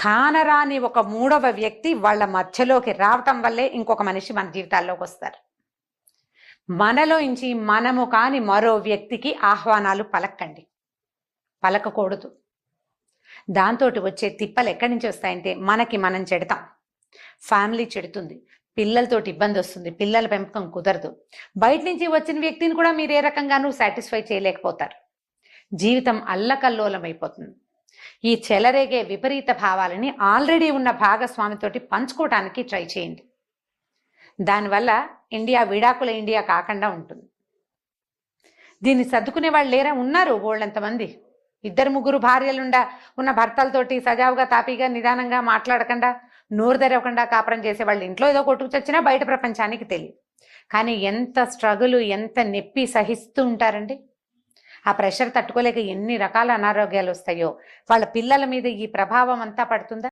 కానరాని ఒక మూడవ వ్యక్తి వాళ్ళ మధ్యలోకి రావటం వల్లే ఇంకొక మనిషి మన జీవితాల్లోకి వస్తారు. మనలో నుంచి మనము కాని మరో వ్యక్తికి ఆహ్వానాలు పలక్కండి. పలకకూడదు. దాంతో వచ్చే తిప్పలు ఎక్కడి నుంచి వస్తాయంటే మనకి మనం చెడతాం. ఫ్యామిలీ చెడుతుంది. పిల్లలతోటి ఇబ్బంది వస్తుంది. పిల్లల పెంపకం కుదరదు. బయట నుంచి వచ్చిన వ్యక్తిని కూడా మీరు ఏ రకంగానూ సాటిస్ఫై చేయలేకపోతారు. జీవితం అల్లకల్లోలం అయిపోతుంది ఈ చెలరేగే విపరీత భావాలని ఆల్రెడీ ఉన్న భాగస్వామితోటి పంచుకోవడానికి ట్రై చేయండి. దానివల్ల ఇండియా విడాకుల ఇండియా కాకుండా ఉంటుంది. దీన్ని సర్దుకునే వాళ్ళు లేరా? ఉన్నారు వాళ్ళంతమంది ఇద్దరు ముగ్గురు భార్యలుండా ఉన్న భర్తలతోటి సజావుగా తాపీగా నిదానంగా మాట్లాడకుండా నోరు తెరవకుండా కాపురం చేసే వాళ్ళు ఇంట్లో ఏదో కొట్టుకు చచ్చినా బయట ప్రపంచానికి తెలియదు. కానీ ఎంత స్ట్రగుల్ ఎంత నొప్పి సహిస్తూ ఉంటారండి? ఆ ప్రెషర్ తట్టుకోలేక ఎన్ని రకాల అనారోగ్యాలు వస్తాయో. వాళ్ళ పిల్లల మీద ఈ ప్రభావం అంతా పడుతుందా?